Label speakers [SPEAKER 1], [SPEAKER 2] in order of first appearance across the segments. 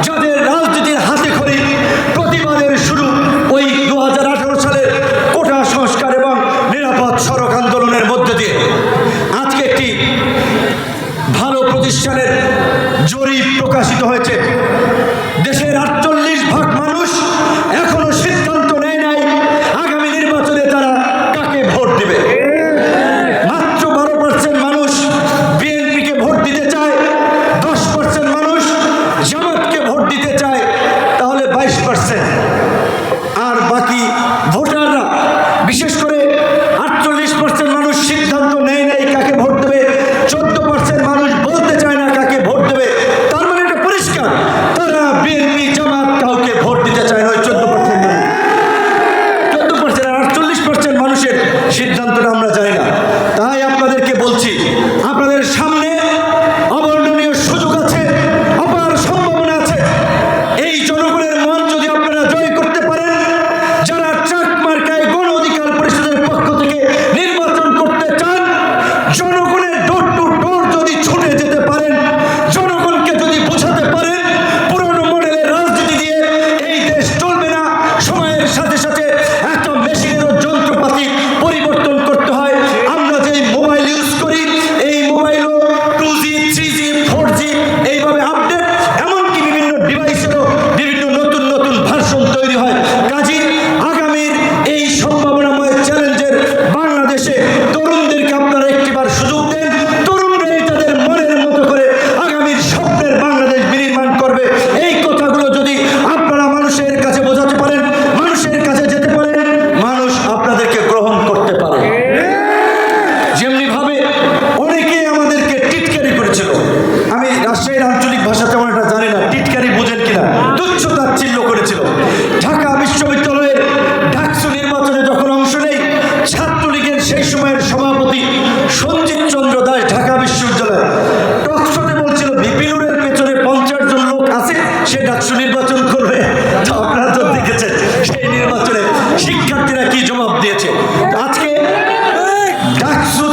[SPEAKER 1] 멈춰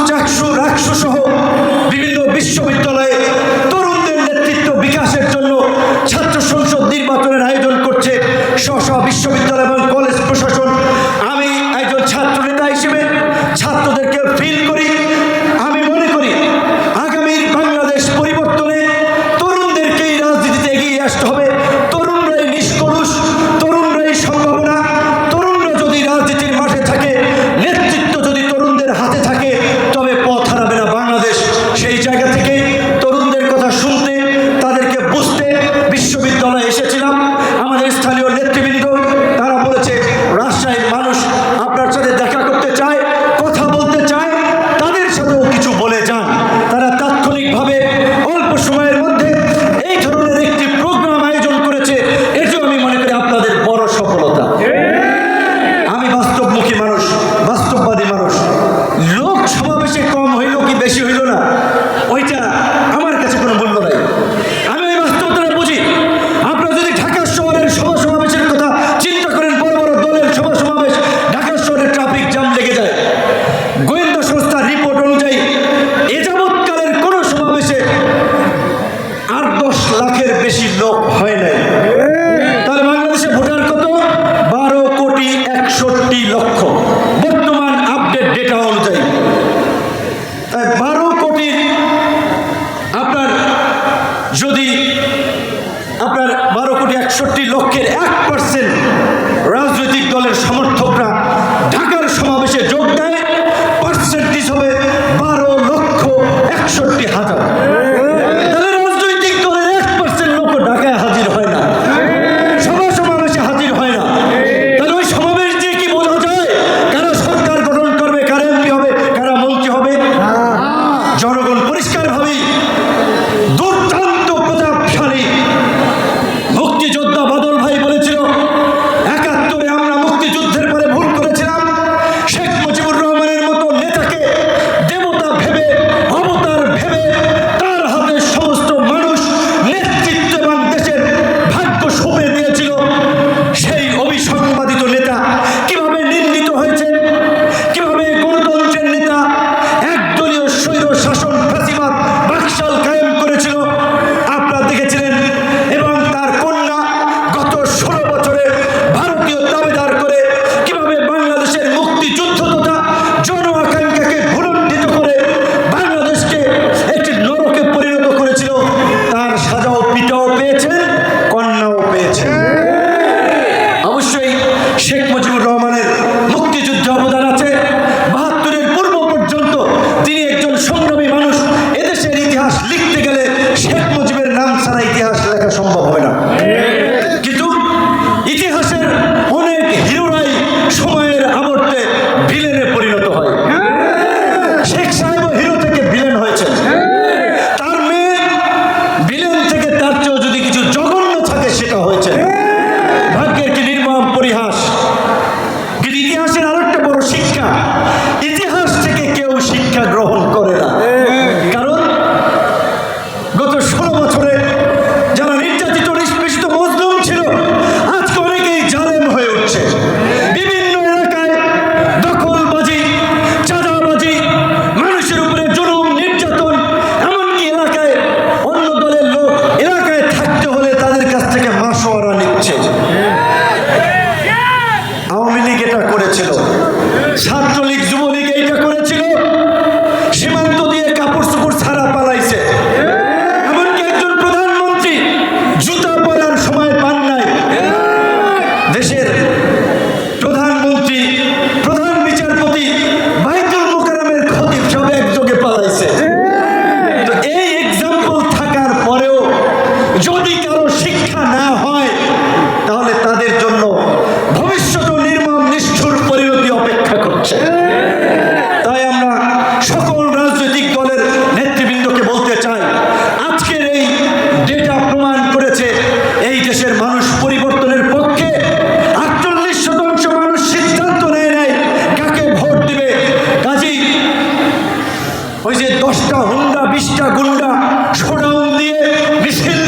[SPEAKER 1] চাকসু রাকসু সহ বিভিন্ন বিশ্ববিদ্যালয়ে দশটা হুন্ডা বিশটা গুন্ডা শোডাউন দিয়ে মিছিল